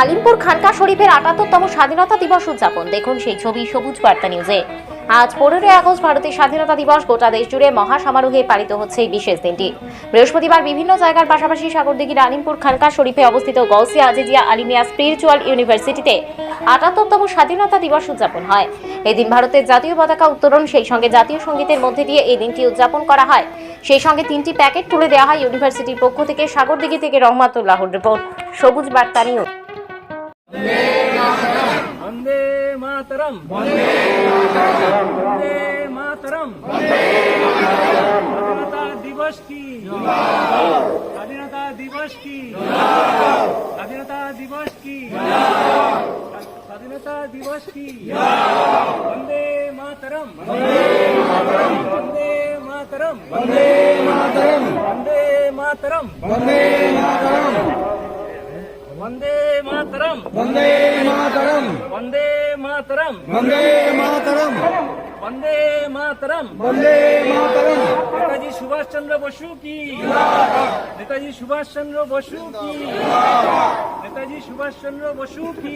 আলিমপুর খানকা শরীফের আটাত্তরতম স্বাধীনতা দিবস উদযাপন। দেখুন সেই ছবি সবুজ বার্তা নিউজে আজ পনেরোই আগস্ট ভারতের স্বাধীনতা দিবস। গোটা দেশ জুড়ে মহা সমারোহে পালিত হচ্ছে এই বিশেষ দিনটি। বৃহস্পতিবার বিভিন্ন জায়গার পাশাপাশি সাগরদিঘির আলিমপুর খানকা শরীফে অবস্থিত গৌসিয়া আজিজিয়া আলিমিয়া স্পিরিচুয়াল ইউনিভার্সিটিতে আটাত্তরতম স্বাধীনতা দিবস উদযাপন হয়। এদিন ভারতের জাতীয় পতাকা উত্তোলন, সেই সঙ্গে জাতীয় সঙ্গীতের মধ্যে দিয়ে এই দিনটি উদযাপন করা হয়। সেই সঙ্গে তিনটি প্যাকেট তুলে দেওয়া হয় ইউনিভার্সিটির পক্ষ থেকে সাগরদিঘি থেকে রহমাতুল্লাহর রিপোর্ট। সবুজ বার্তা নিউজ। मातरम्। वंदे मातरम्। स्वाधीनता दिवस की। स्वाधीनता दिवस की। स्वाधीनता दिवस की। स्वाधीनता दिवस की। वंदे मातरम्। वंदे मातरम। वंदे मातरम्। वंदे मातरम्। वंदे मातरम्। वंदे मातरम् वंदे मातरम् वंदे मातरम् वन्दे मातरम् वन्दे मातरम् वन्दे मातरम् नेताजी सुभाष चंद्र बसु की नेताजी सुभाष चंद्र बसु की नेताजी सुभाष चंद्र बसु की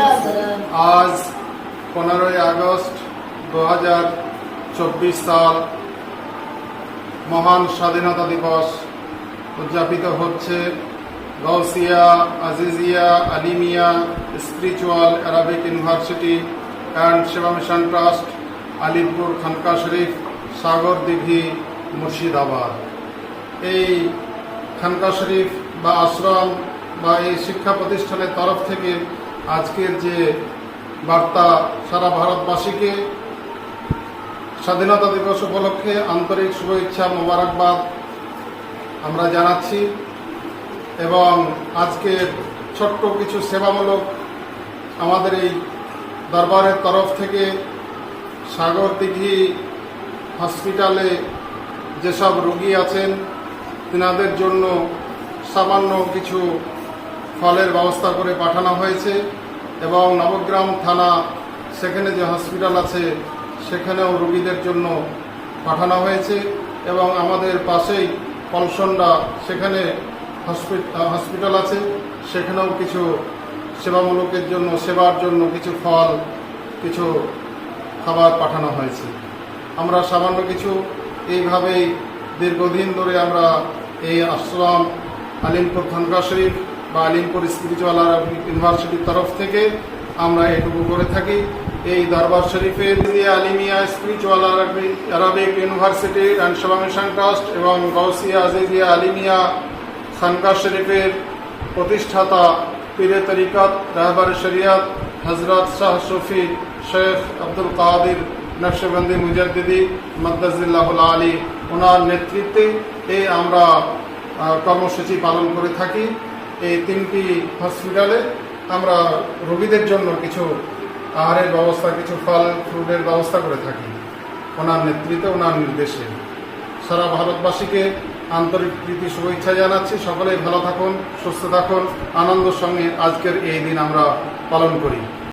আজ পনেরোই আগস্ট দু হাজার চব্বিশ সাল মহান স্বাধীনতা দিবস উদযাপিত হচ্ছে। Gausia Azizia, Alimia, spiritual Arabic university and Seva mission trust, Alipur Khanka Sharif, Sagar দিঘি, মুর্শিদাবাদ। এই খানকা শরীফ বা আশ্রম বা এই শিক্ষা প্রতিষ্ঠানের তরফ থেকে আজকের যে বার্তা সারা ভারতবাসীকে স্বাধীনতা দিবস উপলক্ষে আন্তরিক শুভেচ্ছা মোবারকবাদ আমরা জানাচ্ছি এবং আজকের ছোট্ট কিছু সেবামূলক আমাদের এই দরবারের তরফ থেকে সাগর দিঘি হসপিটালে যেসব রোগী আছেন, তিনাদের জন্য সামান্য কিছু ফলের ব্যবস্থা করে পাঠানো হয়েছে। এবং নবগ্রাম থানা, সেখানে যে হসপিটাল আছে, সেখানেও রোগীদের জন্য পাঠানো হয়েছে এবং আমাদের পাশেই পলসন্ডা সেখানে হসপি- হসপিটাল আছে। সেখানেও কিছু সেবামূলকের জন্য, সেবার জন্য কিছু ফল, কিছু খাবার পাঠানো হয়েছে। আমরা সামান্য কিছু এইভাবেই দীর্ঘদিন ধরে আমরা এই আশ্রম, আলিমপুর খানকা শরীফ বা আলিমপুর স্পিরিচুয়াল ইউনিভার্সিটির তরফ থেকে আমরা এটুকু করে থাকি। এই দরবার শরীফের Alimia spiritual Arabic university Seva mission trust এবং গৌসিয়া আজিজিয়া আলিমিয়া খানকা শরীফের প্রতিষ্ঠাতা পীরে তরিকত রাহবার শরিয়ত হজরত শাহ শফি শেখ আব্দুল কাদির নকশবন্দি মুজাদ্দিদি মদ্দাজিল্লাহুল আলী ওনার নেতৃত্বে এই আমরা কর্মসূচি পালন করে থাকি। এই তিনটি হসপিটালে আমরা রোগীদের জন্য কিছু আহারের ব্যবস্থা, কিছু ফল ফ্রুটের ব্যবস্থা করে থাকি। ওনার নেতৃত্বে, ওনার নির্দেশে। সারা ভারতবাসীকে আন্তরিক প্রীতি, শুভেচ্ছা জানাচ্ছি। সকলেই ভালো থাকুন, সুস্থ থাকুন। আনন্দের সঙ্গে আজকের এই দিন আমরা পালন করি।